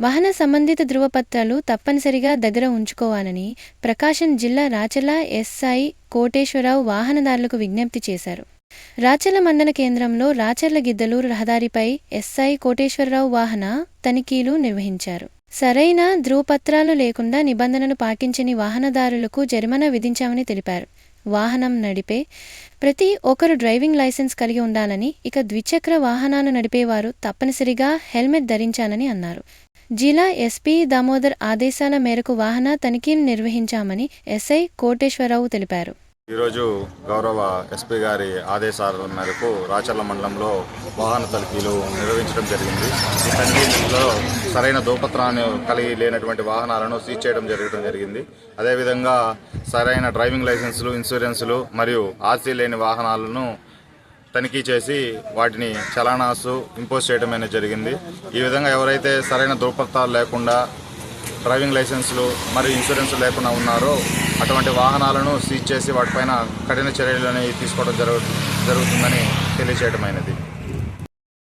వాహన సంబంధిత ధృవపత్రాలు తప్పనిసరిగా దగ్గర ఉంచుకోవాలని ప్రకాశం జిల్లా రాచల ఎస్ఐ కోటేశ్వరరావు వాహనదారులకు విజ్ఞప్తి చేశారు. రాచల మండల కేంద్రంలో రాచర్ల గిద్దలూరు రహదారిపై ఎస్ఐ కోటేశ్వరరావు వాహన తనిఖీలు నిర్వహించారు. సరైన ధృవపత్రాలు లేకుండా నిబంధనలు పాటించని వాహనదారులకు జరిమానా విధించామని తెలిపారు. వాహనం నడిపే ప్రతి ఒక్కరు డ్రైవింగ్ లైసెన్స్ కలిగి ఉండాలని ఇక ద్విచక్ర వాహనాలు నడిపేవారు తప్పనిసరిగా హెల్మెట్ ధరించాలని అన్నారు. జిల్లా ఎస్పీ దామోదర్ ఆదేశాల మేరకు వాహన తనిఖీలు నిర్వహించామని ఎస్ఐ కోటేశ్వరరావు తెలిపారు. ఈరోజు గౌరవ ఎస్పీ గారి ఆదేశాల మేరకు రాచర్ల మండలంలో వాహన తనిఖీలు నిర్వహించడం జరిగింది. ఈ తనిఖీలో సరైన దోపత్రాన్ని కలిగి లేనటువంటి వాహనాలను సీజ్ చేయడం జరగడం జరిగింది. అదేవిధంగా సరైన డ్రైవింగ్ లైసెన్సులు ఇన్సూరెన్సులు మరియు ఆర్సీ లేని వాహనాలను తనిఖీ చేసి వాటిని చలానాసు ఇంపోజ్ చేయడం అనేది జరిగింది. ఈ విధంగా ఎవరైతే సరైన ధృవపత్రాలు లేకుండా డ్రైవింగ్ లైసెన్సులు మరియు ఇన్సూరెన్స్ లేకుండా ఉన్నారో అటువంటి వాహనాలను సీజ్ చేసి వాటిపైన కఠిన చర్యలు అనేవి తీసుకోవడం జరుగు జరుగుతుందని తెలియజేయడమైనది